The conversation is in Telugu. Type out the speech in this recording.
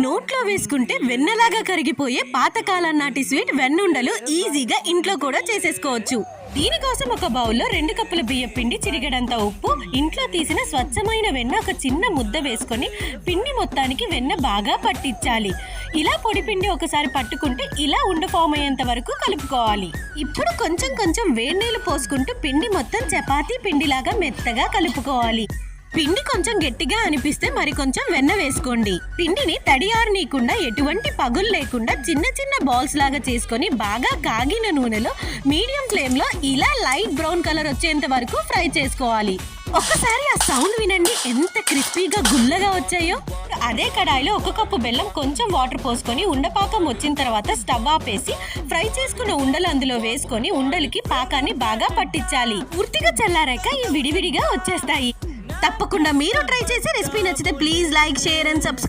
నోట్లో వేసుకుంటే వెన్నలాగా కరిగిపోయే పాతకాలం నాటి స్వీట్ వెన్నుండలు ఈజీగా ఇంట్లో కూడా చేసేసుకోవచ్చు. దీనికోసం ఒక బౌల్లో రెండు కప్పుల బియ్య పిండి చిరిగడంత ఉప్పు ఇంట్లో తీసిన స్వచ్ఛమైన వెన్న ఒక చిన్న ముద్ద వేసుకొని పిండి మొత్తానికి వెన్న బాగా పట్టించాలి. ఇలా పొడి పిండి ఒకసారి పట్టుకుంటే ఇలా ఉండ ఫామ్ అయ్యేంత వరకు కలుపుకోవాలి. ఇప్పుడు కొంచెం కొంచెం వేడి నీళ్ళు పోసుకుంటూ పిండి మొత్తం చపాతీ పిండిలాగా మెత్తగా కలుపుకోవాలి. పిండి కొంచెం గట్టిగా అనిపిస్తే మరి కొంచెం వెన్న వేసుకోండి. పిండిని తడియారనీయకుండా ఎటువంటి పగులు లేకుండా చిన్న చిన్న బాల్స్ లాగా చేసుకొని బాగా కాగిన నూనెలో మీడియం ఫ్లేమ్లో ఇలా లైట్ బ్రౌన్ కలర్ వచ్చేంత వరకు ఫ్రై చేసుకోవాలి. ఒక్కసారి ఆ సౌండ్ వినండి ఎంత క్రిస్పీగా గుల్లగా వచ్చాయో. అదే కడాయిలో ఒక కప్పు బెల్లం కొంచెం వాటర్ పోసుకొని ఉండపాకం వచ్చిన తర్వాత స్టవ్ ఆపేసి ఫ్రై చేసుకున్న ఉండలు అందులో వేసుకొని ఉండలకి పాకాన్ని బాగా పట్టించాలి. పూర్తిగా చల్లారాక ఈ విడివిడిగా వచ్చేస్తాయి. తప్పకుండా మీరు ట్రై చేసి రెసిపీ నచ్చితే please like share and subscribe